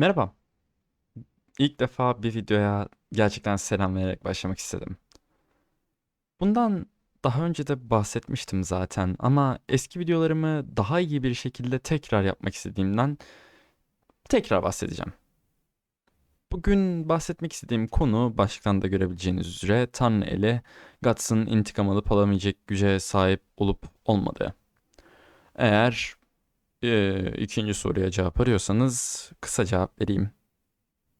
Merhaba. İlk defa bir videoya gerçekten selam vererek başlamak istedim. Bundan daha önce de bahsetmiştim zaten ama eski videolarımı daha iyi bir şekilde tekrar yapmak istediğimden tekrar bahsedeceğim. Bugün bahsetmek istediğim konu başlıktan da görebileceğiniz üzere Tanrı eli Guts'ın intikam alıp alamayacak güce sahip olup olmadığı. Eğer e, ikinci soruya cevap arıyorsanız kısa cevap vereyim.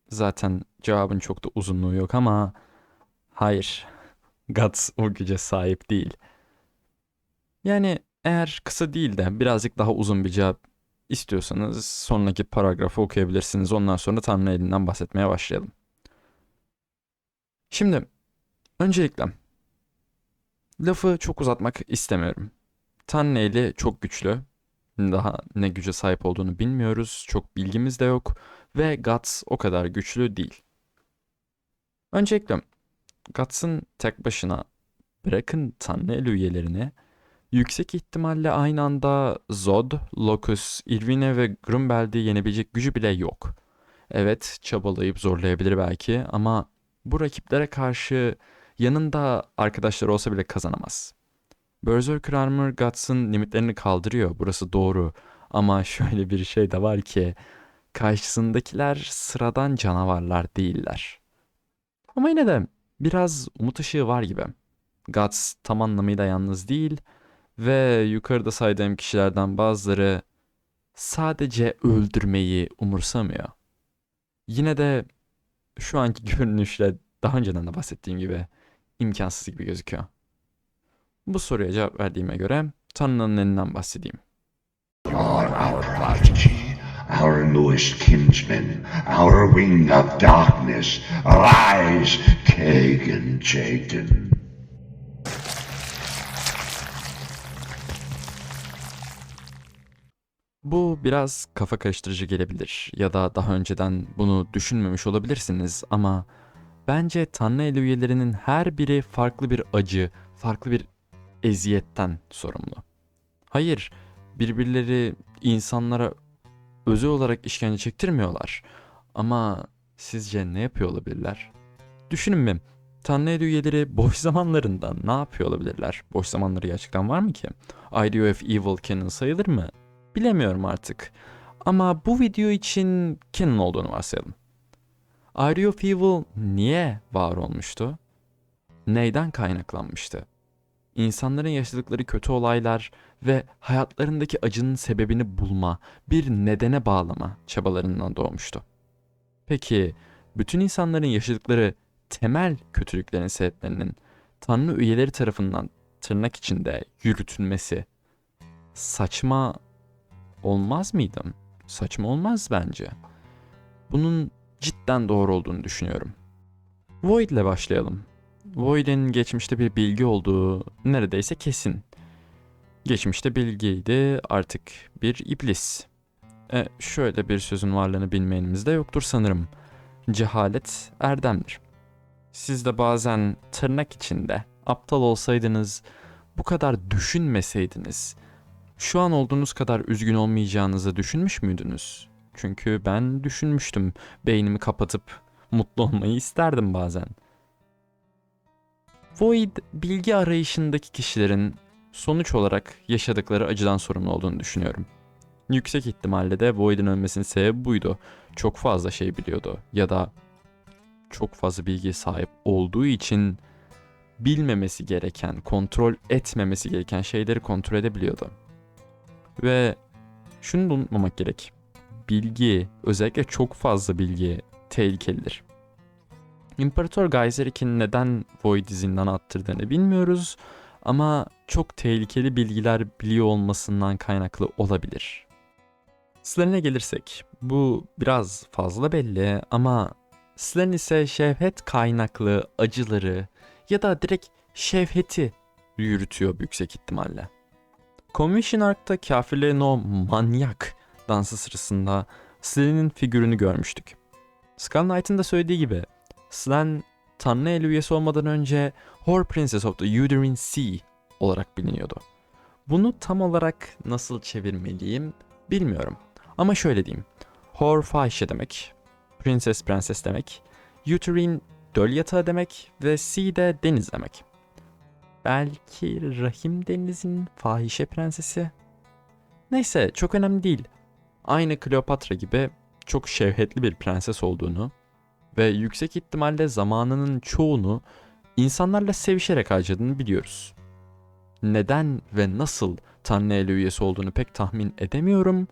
Zaten cevabın çok da uzunluğu yok ama hayır. Guts o güce sahip değil. Yani eğer kısa değil de birazcık daha uzun bir cevap istiyorsanız sonraki paragrafı okuyabilirsiniz. Ondan sonra Tanrı elinden bahsetmeye başlayalım. Şimdi öncelikle lafı çok uzatmak istemiyorum. Tanrı eli çok güçlü daha ne güce sahip olduğunu bilmiyoruz. Çok bilgimiz de yok. Ve Guts o kadar güçlü değil. Öncelikle Guts'ın tek başına bırakın Tanrı el üyelerini yüksek ihtimalle aynı anda Zod, Locus, Irvine ve Grumbeld'i yenebilecek gücü bile yok. Evet çabalayıp zorlayabilir belki ama bu rakiplere karşı yanında arkadaşlar olsa bile kazanamaz. Berserker Armor Guts'ın limitlerini kaldırıyor. Burası doğru. Ama şöyle bir şey de var ki karşısındakiler sıradan canavarlar değiller. Ama yine de biraz umut ışığı var gibi. Guts tam anlamıyla yalnız değil ve yukarıda saydığım kişilerden bazıları sadece öldürmeyi umursamıyor. Yine de şu anki görünüşle daha önceden de bahsettiğim gibi imkansız gibi gözüküyor. Bu soruya cevap verdiğime göre Tanrı'nın elinden bahsedeyim. Our prodigy, our newest kinsman, our wing of darkness. Arise, Kagan Jayden. Bu biraz kafa karıştırıcı gelebilir ya da daha önceden bunu düşünmemiş olabilirsiniz ama bence Tanrı eli üyelerinin her biri farklı bir acı, farklı bir eziyetten sorumlu. Hayır, birbirleri insanlara özel olarak işkence çektirmiyorlar. Ama sizce ne yapıyor olabilirler? Düşünün bir, Tanrı üyeleri boş zamanlarında ne yapıyor olabilirler? Boş zamanları gerçekten var mı ki? Idea of Evil canon sayılır mı? Bilemiyorum artık. Ama bu video için canon olduğunu varsayalım. Idea of Evil niye var olmuştu? Neyden kaynaklanmıştı? İnsanların yaşadıkları kötü olaylar ve hayatlarındaki acının sebebini bulma, bir nedene bağlama çabalarından doğmuştu. Peki bütün insanların yaşadıkları temel kötülüklerin sebeplerinin Tanrı üyeleri tarafından tırnak içinde yürütülmesi saçma olmaz mıydı? Saçma olmaz bence. Bunun cidden doğru olduğunu düşünüyorum. Void ile başlayalım. Void'in geçmişte bir bilgi olduğu neredeyse kesin. Geçmişte bilgiydi, artık bir iblis. E, şöyle bir sözün varlığını bilmeyenimiz de yoktur sanırım. Cehalet erdemdir. Siz de bazen tırnak içinde aptal olsaydınız, bu kadar düşünmeseydiniz, şu an olduğunuz kadar üzgün olmayacağınızı düşünmüş müydünüz? Çünkü ben düşünmüştüm. Beynimi kapatıp mutlu olmayı isterdim bazen.'' Void bilgi arayışındaki kişilerin sonuç olarak yaşadıkları acıdan sorumlu olduğunu düşünüyorum. Yüksek ihtimalle de Void'in ölmesinin sebebi buydu. Çok fazla şey biliyordu ya da çok fazla bilgiye sahip olduğu için bilmemesi gereken, kontrol etmemesi gereken şeyleri kontrol edebiliyordu. Ve şunu da unutmamak gerek. Bilgi, özellikle çok fazla bilgi tehlikelidir. İmparator Geyserik'in neden Void'i zindana attırdığını bilmiyoruz ama çok tehlikeli bilgiler biliyor olmasından kaynaklı olabilir. Slen'e gelirsek bu biraz fazla belli ama Slen ise şevhet kaynaklı acıları ya da direkt şevheti yürütüyor yüksek ihtimalle. Conviction Ark'ta kafirlerin o manyak dansı sırasında Slen'in figürünü görmüştük. Skull Knight'ın da söylediği gibi Slan Tanrı el üyesi olmadan önce Hor Princess of the Uterine Sea olarak biliniyordu. Bunu tam olarak nasıl çevirmeliyim bilmiyorum. Ama şöyle diyeyim. Hor fahişe demek. Princess prenses demek. Uterine döl yatağı demek ve sea de deniz demek. Belki Rahim Deniz'in fahişe prensesi. Neyse çok önemli değil. Aynı Kleopatra gibi çok şevhetli bir prenses olduğunu ve yüksek ihtimalle zamanının çoğunu insanlarla sevişerek harcadığını biliyoruz. Neden ve nasıl Tanrı eli üyesi olduğunu pek tahmin edemiyorum.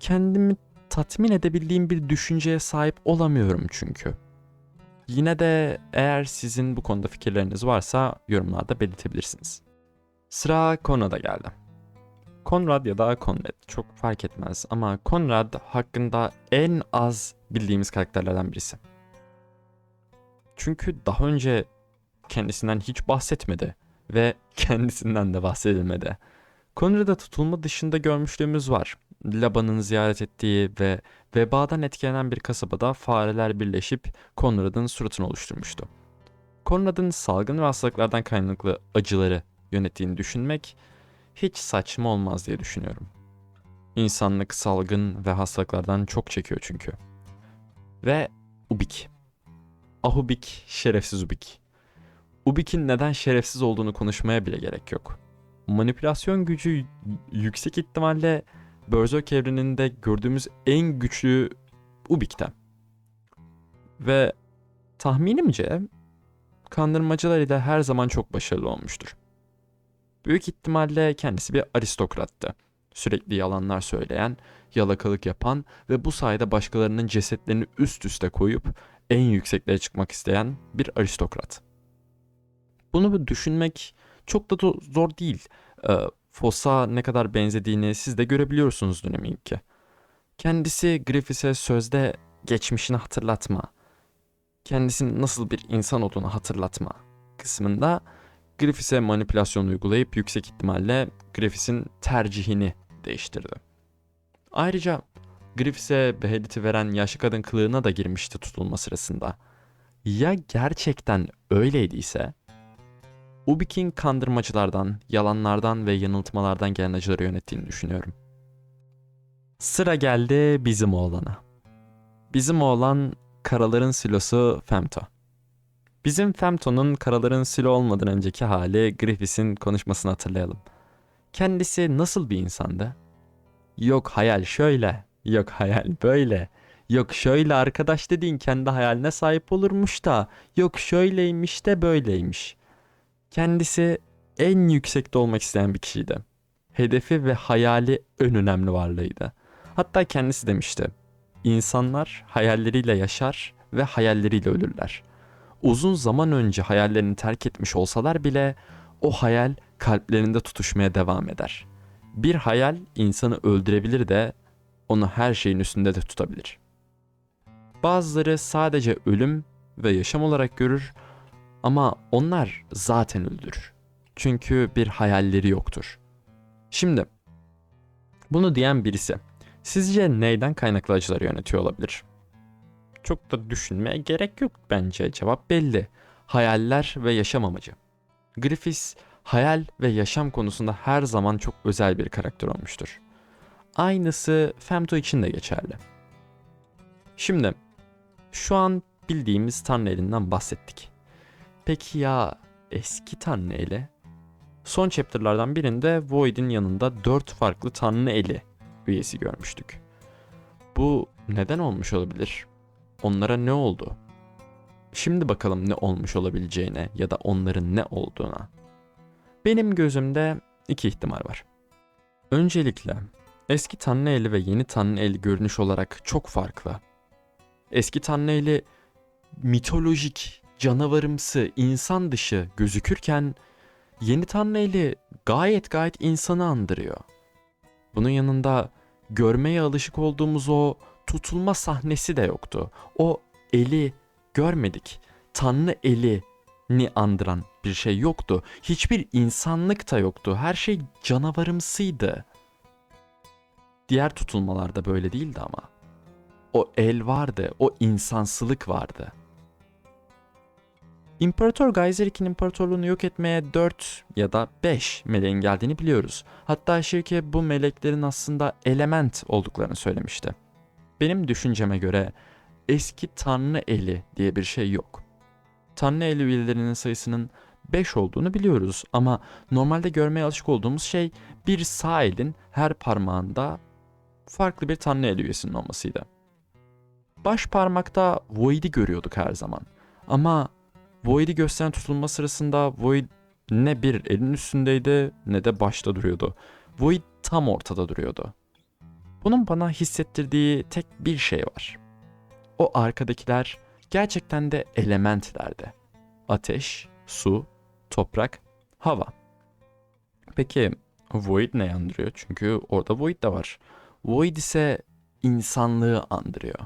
Kendimi tatmin edebildiğim bir düşünceye sahip olamıyorum çünkü. Yine de eğer sizin bu konuda fikirleriniz varsa yorumlarda belirtebilirsiniz. Sıra Konrad'a geldi. Konrad ya da Konrad çok fark etmez ama Konrad hakkında en az bildiğimiz karakterlerden birisi. Çünkü daha önce kendisinden hiç bahsetmedi ve kendisinden de bahsedilmedi. Konrad'a tutulma dışında görmüşlüğümüz var. Laban'ın ziyaret ettiği ve vebadan etkilenen bir kasabada fareler birleşip Konrad'ın suratını oluşturmuştu. Konrad'ın salgın ve hastalıklardan kaynaklı acıları yönettiğini düşünmek hiç saçma olmaz diye düşünüyorum. İnsanlık salgın ve hastalıklardan çok çekiyor çünkü. Ve Ubik. Ahubik, şerefsiz Ubik. Ubik'in neden şerefsiz olduğunu konuşmaya bile gerek yok. Manipülasyon gücü yüksek ihtimalle Berserk evreninde gördüğümüz en güçlü Ubik'ten. Ve tahminimce kandırmacılarıyla her zaman çok başarılı olmuştur. Büyük ihtimalle kendisi bir aristokrattı. Sürekli yalanlar söyleyen, yalakalık yapan ve bu sayede başkalarının cesetlerini üst üste koyup en yükseklere çıkmak isteyen bir aristokrat. Bunu düşünmek çok da zor değil. Ee, Foss'a ne kadar benzediğini siz de görebiliyorsunuz döneminki. Kendisi Griffiths'e sözde geçmişini hatırlatma, kendisinin nasıl bir insan olduğunu hatırlatma kısmında Griffiths'e manipülasyon uygulayıp yüksek ihtimalle Griffiths'in tercihini değiştirdi. Ayrıca Griffiths'e beheliti veren yaşlı kadın kılığına da girmişti tutulma sırasında. Ya gerçekten öyleyse Ubik'in kandırmacılardan, yalanlardan ve yanıltmalardan gelen acıları yönettiğini düşünüyorum. Sıra geldi bizim oğlana. Bizim oğlan karaların silosu Femto. Bizim Femto'nun karaların silo olmadan önceki hali Griffiths'in konuşmasını hatırlayalım. Kendisi nasıl bir insandı? Yok hayal şöyle, yok hayal böyle. Yok şöyle arkadaş dediğin kendi hayaline sahip olurmuş da, yok şöyleymiş de böyleymiş. Kendisi en yüksekte olmak isteyen bir kişiydi. Hedefi ve hayali en önemli varlığıydı. Hatta kendisi demişti. İnsanlar hayalleriyle yaşar ve hayalleriyle ölürler. Uzun zaman önce hayallerini terk etmiş olsalar bile o hayal kalplerinde tutuşmaya devam eder. Bir hayal insanı öldürebilir de onu her şeyin üstünde de tutabilir. Bazıları sadece ölüm ve yaşam olarak görür ama onlar zaten öldürür. Çünkü bir hayalleri yoktur. Şimdi bunu diyen birisi sizce neyden kaynaklı acıları yönetiyor olabilir? Çok da düşünmeye gerek yok bence. Cevap belli. Hayaller ve yaşam amacı. Griffiths hayal ve yaşam konusunda her zaman çok özel bir karakter olmuştur. Aynısı Femto için de geçerli. Şimdi şu an bildiğimiz Tanrı elinden bahsettik. Peki ya eski Tanrı eli? Son chapter'lardan birinde Void'in yanında dört farklı Tanrı eli üyesi görmüştük. Bu neden olmuş olabilir? Onlara ne oldu? Şimdi bakalım ne olmuş olabileceğine ya da onların ne olduğuna. Benim gözümde iki ihtimal var. Öncelikle eski Tanrı eli ve yeni Tanrı eli görünüş olarak çok farklı. Eski Tanrı eli mitolojik, canavarımsı, insan dışı gözükürken yeni Tanrı eli gayet gayet insanı andırıyor. Bunun yanında görmeye alışık olduğumuz o tutulma sahnesi de yoktu. O eli görmedik. Tanrı eli ni andıran bir şey yoktu. Hiçbir insanlık da yoktu. Her şey canavarımsıydı. Diğer tutulmalarda böyle değildi ama. O el vardı, o insansılık vardı. İmparator Geyserik'in imparatorluğunu yok etmeye 4 ya da 5 meleğin geldiğini biliyoruz. Hatta Şirke bu meleklerin aslında element olduklarını söylemişti. Benim düşünceme göre eski tanrı eli diye bir şey yok. Tanrı eli üyelerinin sayısının 5 olduğunu biliyoruz ama normalde görmeye alışık olduğumuz şey bir sağ elin her parmağında farklı bir tanrı eli üyesinin olmasıydı. Baş parmakta Void'i görüyorduk her zaman. Ama Void'i gösteren tutulma sırasında Void ne bir elin üstündeydi ne de başta duruyordu. Void tam ortada duruyordu. Bunun bana hissettirdiği tek bir şey var. O arkadakiler gerçekten de elementlerdi. Ateş, su, toprak, hava. Peki Void ne andırıyor? Çünkü orada Void de var. Void ise insanlığı andırıyor.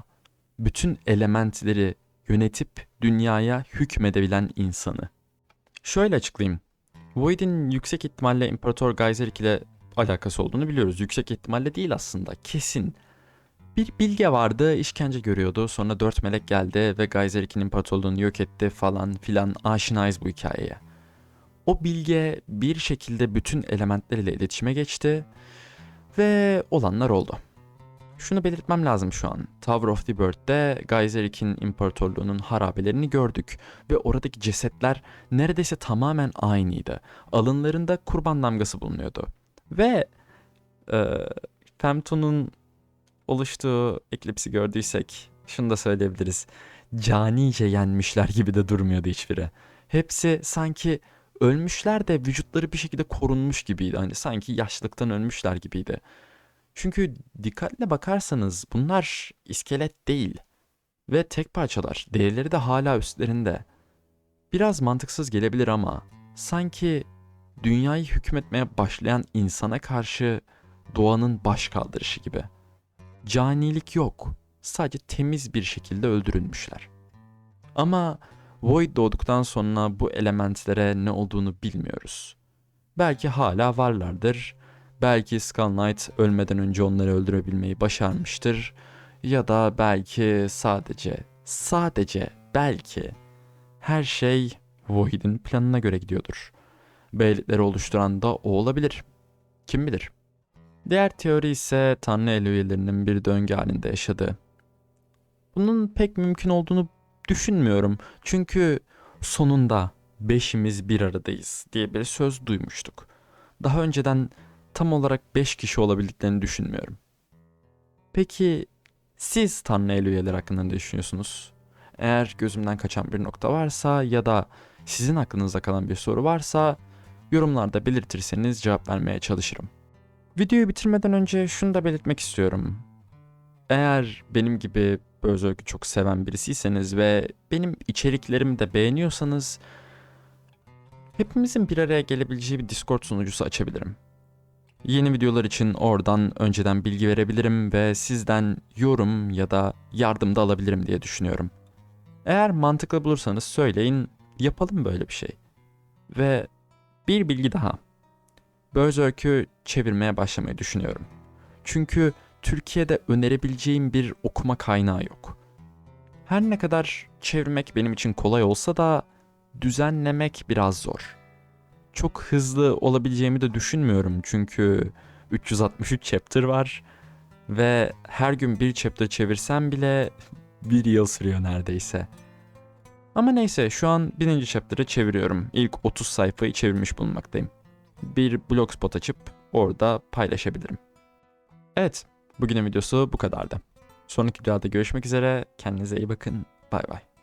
Bütün elementleri yönetip dünyaya hükmedebilen insanı. Şöyle açıklayayım. Void'in yüksek ihtimalle İmparator Geyserik ile alakası olduğunu biliyoruz. Yüksek ihtimalle değil aslında, kesin. Bir bilge vardı, işkence görüyordu. Sonra dört melek geldi ve Geyserik'in imparatorluğunu yok etti falan filan. Aşinayız bu hikayeye. O bilge bir şekilde bütün elementleriyle iletişime geçti ve olanlar oldu. Şunu belirtmem lazım şu an. Tower of the Bird'de Geyserik'in imparatorluğunun harabelerini gördük ve oradaki cesetler neredeyse tamamen aynıydı. Alınlarında kurban damgası bulunuyordu. Ve e, Femto'nun oluştuğu eklipsi gördüysek şunu da söyleyebiliriz. Canice yenmişler gibi de durmuyordu hiçbiri. Hepsi sanki ölmüşler de vücutları bir şekilde korunmuş gibiydi. Hani sanki yaşlıktan ölmüşler gibiydi. Çünkü dikkatle bakarsanız bunlar iskelet değil ve tek parçalar. Derileri de hala üstlerinde. Biraz mantıksız gelebilir ama sanki dünyayı hükmetmeye başlayan insana karşı doğanın baş kaldırışı gibi. Canilik yok. Sadece temiz bir şekilde öldürülmüşler. Ama Void doğduktan sonra bu elementlere ne olduğunu bilmiyoruz. Belki hala varlardır. Belki Skull Knight ölmeden önce onları öldürebilmeyi başarmıştır. Ya da belki sadece, sadece belki her şey Void'in planına göre gidiyordur. Beylikleri oluşturan da o olabilir. Kim bilir? Diğer teori ise Tanrı el üyelerinin bir döngü halinde yaşadığı. Bunun pek mümkün olduğunu düşünmüyorum. Çünkü sonunda beşimiz bir aradayız diye bir söz duymuştuk. Daha önceden tam olarak 5 kişi olabildiklerini düşünmüyorum. Peki siz Tanrı el üyeleri hakkında ne düşünüyorsunuz? Eğer gözümden kaçan bir nokta varsa ya da sizin aklınızda kalan bir soru varsa yorumlarda belirtirseniz cevap vermeye çalışırım. Videoyu bitirmeden önce şunu da belirtmek istiyorum. Eğer benim gibi Berserk'ü çok seven birisiyseniz ve benim içeriklerimi de beğeniyorsanız hepimizin bir araya gelebileceği bir Discord sunucusu açabilirim. Yeni videolar için oradan önceden bilgi verebilirim ve sizden yorum ya da yardım da alabilirim diye düşünüyorum. Eğer mantıklı bulursanız söyleyin, yapalım böyle bir şey. Ve bir bilgi daha. Berserk'ü çevirmeye başlamayı düşünüyorum. Çünkü Türkiye'de önerebileceğim bir okuma kaynağı yok. Her ne kadar çevirmek benim için kolay olsa da düzenlemek biraz zor. Çok hızlı olabileceğimi de düşünmüyorum çünkü 363 chapter var ve her gün bir chapter çevirsem bile bir yıl sürüyor neredeyse. Ama neyse şu an birinci chapter'ı çeviriyorum. İlk 30 sayfayı çevirmiş bulunmaktayım. Bir blogspot açıp orada paylaşabilirim. Evet, bugünün videosu bu kadardı. Sonraki videoda görüşmek üzere. Kendinize iyi bakın. Bay bay.